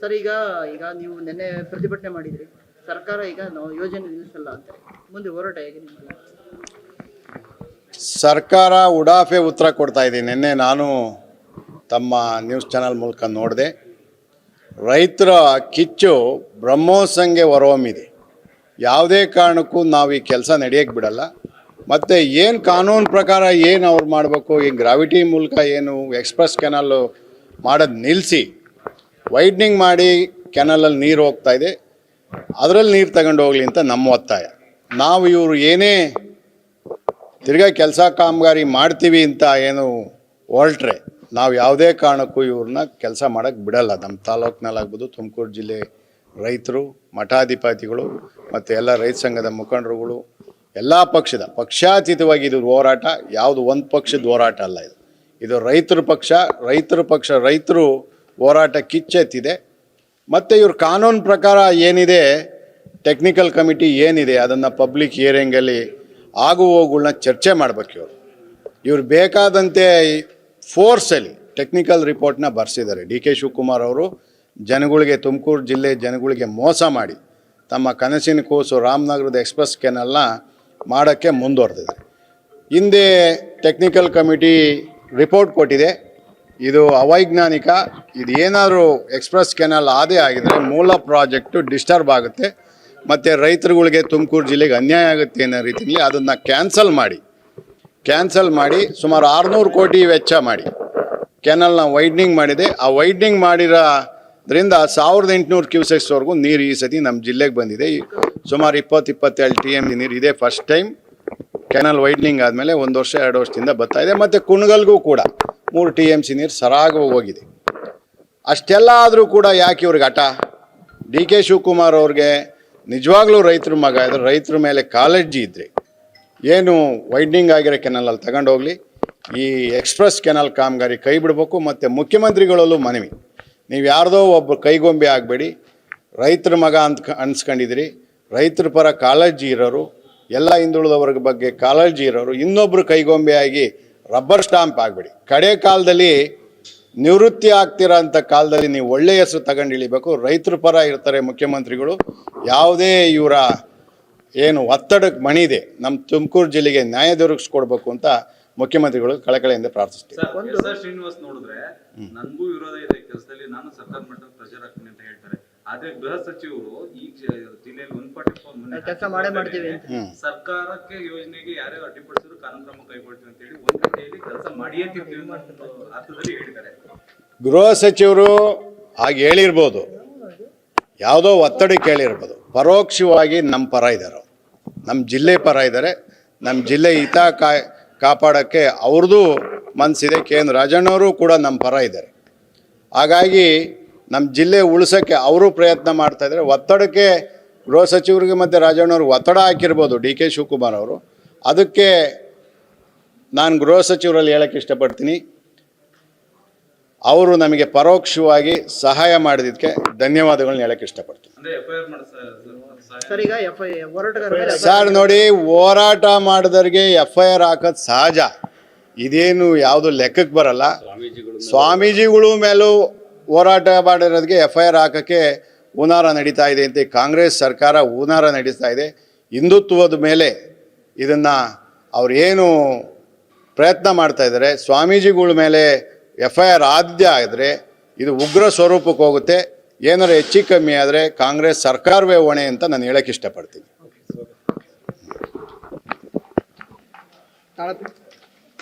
Sir, ಈಗ ಈಗ ನೀವು ನಿನ್ನೆ ಪ್ರತಿಭಟನೆ ಮಾಡಿದ್ರಿ. ಸರ್ಕಾರ ಈಗ ಯೋಜನೆ ನಿಲ್ಲಿಸಲ್ಲ ಅಂತ ಮುಂದೆ ಹೋರಾಟ ಹೇಗೆ ಸರ್ಕಾರ ಉಡಾಫೆ ಉತ್ತರ ಕೊಡ್ತಾ ಇದೆ. ನಿನ್ನೆ ನಾನು ತಮ್ಮ ನ್ಯೂಸ್ ಚಾನಲ್ ಮೂಲಕ ನೋಡಿದೆ. ರೈತರ ಕಿಚ್ಚು ಬ್ರಹ್ಮೋತ್ಸಂಗೆ ಹೊರಹೊಮ್ಮಿದೆ. ಯಾವುದೇ ಕಾರಣಕ್ಕೂ ನಾವು ಈ ಕೆಲಸ ನಡೆಯೋಕ್ಕೆ ಬಿಡಲ್ಲ. ಮತ್ತು ಏನು ಕಾನೂನು ಪ್ರಕಾರ ಏನು ಅವ್ರು ಮಾಡಬೇಕು ಈ ಗ್ರಾವಿಟಿ ಮೂಲಕ ಏನು ಎಕ್ಸ್ಪ್ರೆಸ್ ಕೆನಲ್ಲು ಮಾಡೋದು ನಿಲ್ಲಿಸಿ ವೈಡ್ನಿಂಗ್ ಮಾಡಿ ಕೆನಲಲ್ಲಿ ನೀರು ಹೋಗ್ತಾ ಇದೆ. ಅದರಲ್ಲಿ ನೀರು ತಗೊಂಡು ಹೋಗಲಿ ಅಂತ ನಮ್ಮ ಒತ್ತಾಯ. ನಾವು ಇವರು ಏನೇ ತಿರ್ಗಾ ಕೆಲಸ ಕಾಮಗಾರಿ ಮಾಡ್ತೀವಿ ಅಂತ ಏನು ಹೊರಟ್ರೆ ನಾವು ಯಾವುದೇ ಕಾರಣಕ್ಕೂ ಇವ್ರನ್ನ ಕೆಲಸ ಮಾಡೋಕ್ಕೆ ಬಿಡಲ್ಲ. ನಮ್ಮ ತಾಲೂಕಿನಲ್ಲಾಗ್ಬೋದು ತುಮಕೂರು ಜಿಲ್ಲೆ ರೈತರು, ಮಠಾಧಿಪತಿಗಳು ಮತ್ತು ಎಲ್ಲ ರೈತ ಸಂಘದ ಮುಖಂಡರುಗಳು, ಎಲ್ಲ ಪಕ್ಷದ ಪಕ್ಷಾತೀತವಾಗಿ ಇದು ಹೋರಾಟ ಯಾವುದು ಒಂದು ಪಕ್ಷದ ಹೋರಾಟ ಅಲ್ಲ ಇದು. ಇದು ರೈತರ ಪಕ್ಷ ರೈತರ ಪಕ್ಷ, ರೈತರು ಹೋರಾಟ ಕಿಚ್ಚೆತ್ತಿದೆ. ಮತ್ತು ಇವ್ರ ಕಾನೂನು ಪ್ರಕಾರ ಏನಿದೆ ಟೆಕ್ನಿಕಲ್ ಕಮಿಟಿ ಏನಿದೆ, ಅದನ್ನು ಪಬ್ಲಿಕ್ ಹಿಯರಿಂಗಲ್ಲಿ ಆಗು ಹೋಗುಗಳನ್ನ ಚರ್ಚೆ ಮಾಡ್ಬೇಕು ಇವರು. ಇವ್ರು ಬೇಕಾದಂತೆ ಫೋರ್ಸಲ್ಲಿ ಟೆಕ್ನಿಕಲ್ ರಿಪೋರ್ಟ್ನ ಬರೆಸಿದ್ದಾರೆ. ಡಿ ಕೆ ಶಿವಕುಮಾರ್ ಅವರು ಜನಗಳಿಗೆ, ತುಮಕೂರು ಜಿಲ್ಲೆ ಜನಗಳಿಗೆ ಮೋಸ ಮಾಡಿ ತಮ್ಮ ಕನಸಿನ ಕೂಸು ರಾಮನಗರದ ಎಕ್ಸ್ಪ್ರೆಸ್ ಕೆನೆಲ್ಲ ಮಾಡೋಕ್ಕೆ ಮುಂದುವರೆದಿದೆ ಹಿಂದೆ ಟೆಕ್ನಿಕಲ್ ಕಮಿಟಿ ರಿಪೋರ್ಟ್ ಕೊಟ್ಟಿದೆ. ಇದು ಅವೈಜ್ಞಾನಿಕ, ಇದು ಏನಾದರೂ ಎಕ್ಸ್ಪ್ರೆಸ್ ಕೆನಲ್ ಆದೇ ಆಗಿದರೆ ಮೂಲ ಪ್ರಾಜೆಕ್ಟು ಡಿಸ್ಟರ್ಬ್ ಆಗುತ್ತೆ. ಮತ್ತು ರೈತರುಗಳಿಗೆ ತುಮಕೂರು ಜಿಲ್ಲೆಗೆ ಅನ್ಯಾಯ ಆಗುತ್ತೆ ಅನ್ನೋ ರೀತಿಯಲ್ಲಿ ಅದನ್ನು ಕ್ಯಾನ್ಸಲ್ ಮಾಡಿ. ಕ್ಯಾನ್ಸಲ್ ಮಾಡಿ, ಸುಮಾರು ಆರುನೂರು ಕೋಟಿ ವೆಚ್ಚ ಮಾಡಿ. ಕೆನಲ್ನ ವೈಡ್ನಿಂಗ್ ಮಾಡಿದೆ. ಆ ವೈಡ್ನಿಂಗ್ ಮಾಡಿರೋದ್ರಿಂದ ಸಾವಿರದ ಎಂಟುನೂರು ಕ್ಯೂಸೆಕ್ಸ್ವರೆಗೂ ನೀರು ಈ ಸತಿ ನಮ್ಮ ಜಿಲ್ಲೆಗೆ ಬಂದಿದೆ. ಸುಮಾರು ಇಪ್ಪತ್ತು ಇಪ್ಪತ್ತೇಳು ಟಿ ಎಂ ನೀರು ಇದೆ ಫಸ್ಟ್ ಟೈಮ್ ಕೆನಲ್ ವೈಡ್ನಿಂಗ್ ಆದಮೇಲೆ ಒಂದು ವರ್ಷ, ಎರಡು ವರ್ಷದಿಂದ ಬರ್ತಾ ಇದೆ. ಮತ್ತು ಕುಣಗಲ್ಗೂ ಕೂಡ. ಮೂರು ಟಿ ಎಂ ಸಿ ನೀರು ಸರಾಗ ಹೋಗಿದೆ. ಅಷ್ಟೆಲ್ಲ ಆದರೂ ಕೂಡ ಯಾಕೆ ಇವ್ರಿಗೆ ಹಠ? ಡಿ ಕೆ ಶಿವಕುಮಾರ್ ಅವ್ರಿಗೆ ನಿಜವಾಗ್ಲೂ ರೈತರ ಮಗ, ಇದ್ರೆ ರೈತರ ಮೇಲೆ ಕಾಳಜಿ ಇದ್ದರೆ ಏನು ವೈಡ್ನಿಂಗ್ ಆಗಿರೋ ಕೆನಲಲ್ಲಿ ತಗೊಂಡು ಹೋಗಲಿ, ಈ ಎಕ್ಸ್ಪ್ರೆಸ್ ಕೆನಲ್ ಕಾಮಗಾರಿ ಕೈ ಬಿಡಬೇಕು, ಮತ್ತು ಮುಖ್ಯಮಂತ್ರಿಗಳಲ್ಲೂ ಮನವಿ. ನೀವು ಯಾರ್ದೋ ಒಬ್ಬ ಕೈಗೊಂಬೆ ಆಗಬೇಡಿ, ರೈತರ ಮಗ ಅಂತ ಅನ್ಸ್ಕೊಂಡಿದ್ರಿ ರೈತರ ಪರ ಕಾಳಜಿ ಇರೋರು, ಎಲ್ಲ ಹಿಂದುಳಿದವ್ರ ಬಗ್ಗೆ ಕಾಳಜಿ ಇರೋರು ಇನ್ನೊಬ್ಬರು ಕೈಗೊಂಬೆ ಆಗಿ ರಬ್ಬರ್ ಸ್ಟಾಂಪ್ ಆಗಬೇಡಿ. ಕಡೆ ಕಾಲದಲ್ಲಿ ನಿವೃತ್ತಿ ಆಗ್ತಿರೋ ಅಂಥ ಕಾಲದಲ್ಲಿ ನೀವು ಒಳ್ಳೆಯ ಹೆಸರು ತಗೊಂಡು ಇಳಿಬೇಕು. ರೈತರ ಪರ ಇರ್ತಾರೆ ಮುಖ್ಯಮಂತ್ರಿಗಳು. ಯಾವುದೇ ಇವರ ಏನು ಒತ್ತಡಕ್ಕೆ ಮಣಿದೆ ನಮ್ಮ ತುಮಕೂರು ಜಿಲ್ಲೆಗೆ ನ್ಯಾಯ ದೊರಕಿಸ್ಕೊಡ್ಬೇಕು ಅಂತ ಮುಖ್ಯಮಂತ್ರಿಗಳು ಕಳಕಳೆಯಿಂದ ಪ್ರಾರ್ಥಿಸ್ತೀವಿ. ಶ್ರೀನಿವಾಸ್ ನೋಡಿದ್ರೆ ನನಗೂ ವಿರೋಧ ಇದೆ ಕೆಲಸದಲ್ಲಿ. ನಾನು ಸರ್ಕಾರ ಮಟ್ಟದ ಪ್ರೆಷರ್ ಹಾಕ್ತೀನಿ ಅಂತ ಹೇಳ್ತಾರೆ. ಆದ್ರೆ ಗೃಹ ಸಚಿವರು ಈ ಜ- ಜಿಲ್ಲೆಯಲ್ಲಿ ಒಂದ್ ಕೆಲಸ ಕೆಲ್ಸ ಮಾಡೇ ಮಾಡ್ತೀವಿ ಅಂತ. ಸರ್ಕಾರಕ್ಕೆ ಯೋಜನೆಗೆ ಯಾರೇ ಅಡ್ಡಿಪಡಿಸಿದ್ರು ಕಾನೂನು ಕ್ರಮ ಕೈಗೊಳ್ತೀವಿ ಅಂತ ಹೇಳಿ ಒಂದ್ ಗಂಟೆಯಲ್ಲಿ ಕೆಲಸ ಮಾಡಿಯೇ ಒಂದು ಅರ್ಥದಲ್ಲಿ ಹೇಳಿದ್ದಾರೆ. ಗೃಹ ಸಚಿವರು ಹಾಗೆ ಹೇಳಿರ್ಬೋದು. ಯಾವುದೋ ಒತ್ತಡಿ ಕೇಳಿರ್ಬೋದು. ಪರೋಕ್ಷವಾಗಿ ನಮ್ಮ ಪರ ಇದ್ದಾರೆ ನಮ್ಮ ಜಿಲ್ಲೆ ಪರ ಇದ್ದಾರೆ ನಮ್ಮ ಜಿಲ್ಲೆ ಹಿತ ಕಾ ಕಾಪಾಡೋಕ್ಕೆ ಅವ್ರದ್ದು ಮನಸ್ಸಿದೆ ಕೆ ಎನ್ ರಾಜಣ್ಣವರು ಕೂಡ ನಮ್ಮ ಪರ ಇದ್ದಾರೆ ಹಾಗಾಗಿ ನಮ್ಮ ಜಿಲ್ಲೆ ಉಳಿಸೋಕ್ಕೆ ಅವರು ಪ್ರಯತ್ನ ಮಾಡ್ತಾ ಇದ್ದಾರೆ ಒತ್ತಡಕ್ಕೆ ಗೃಹ ಸಚಿವರಿಗೆ ಮತ್ತು ರಾಜಣ್ಣವ್ರಿಗೆ ಒತ್ತಡ ಹಾಕಿರ್ಬೋದು ಡಿ ಕೆ ಶಿವಕುಮಾರ್ ಅವರು. ಅದಕ್ಕೆ ನಾನು ಗೃಹ ಸಚಿವರಲ್ಲಿ ಹೇಳಕ್ಕೆ ಇಷ್ಟಪಡ್ತೀನಿ. ಅವರು ನಮಗೆ ಪರೋಕ್ಷವಾಗಿ ಸಹಾಯ ಮಾಡಿದ್ದಕ್ಕೆ ಧನ್ಯವಾದಗಳನ್ನ ಹೇಳಕ್ಕೆ ಇಷ್ಟಪಡ್ತೀನಿ. ಸರ್ ನೋಡಿ ಹೋರಾಟ ಮಾಡಿದವ್ರಿಗೆ ಎಫ್ ಐ ಆರ್ ಹಾಕೋದು ಸಹಜ. ಇದೇನು ಯಾವುದು ಲೆಕ್ಕಕ್ಕೆ ಬರಲ್ಲ. ಸ್ವಾಮೀಜಿಗಳು ಮೇಲೂ ಹೋರಾಟ ಮಾಡಿರೋದಕ್ಕೆ ಎಫ್ ಐ ಆರ್ ಹಾಕೋಕ್ಕೆ ಹೂನಾರ ನಡೀತಾ ಇದೆ ಅಂತ ಕಾಂಗ್ರೆಸ್ ಸರ್ಕಾರ ಹೂನಾರ ನಡೀತಾ ಇದೆ. ಹಿಂದುತ್ವದ ಮೇಲೆ ಇದನ್ನು ಅವ್ರು ಏನು ಪ್ರಯತ್ನ ಮಾಡ್ತಾ ಇದ್ದಾರೆ. ಸ್ವಾಮೀಜಿಗಳ ಮೇಲೆ ಎಫ್ ಐ ಆರ್ ಆದ್ಯ ಆದರೆ ಇದು ಉಗ್ರ ಸ್ವರೂಪಕ್ಕೆ ಹೋಗುತ್ತೆ. ಏನಾರು ಹೆಚ್ಚು ಕಮ್ಮಿ ಆದರೆ ಕಾಂಗ್ರೆಸ್ ಸರ್ಕಾರವೇ ಹೊಣೆ ಅಂತ ನಾನು ಹೇಳಕ್ಕೆ ಇಷ್ಟಪಡ್ತೀನಿ.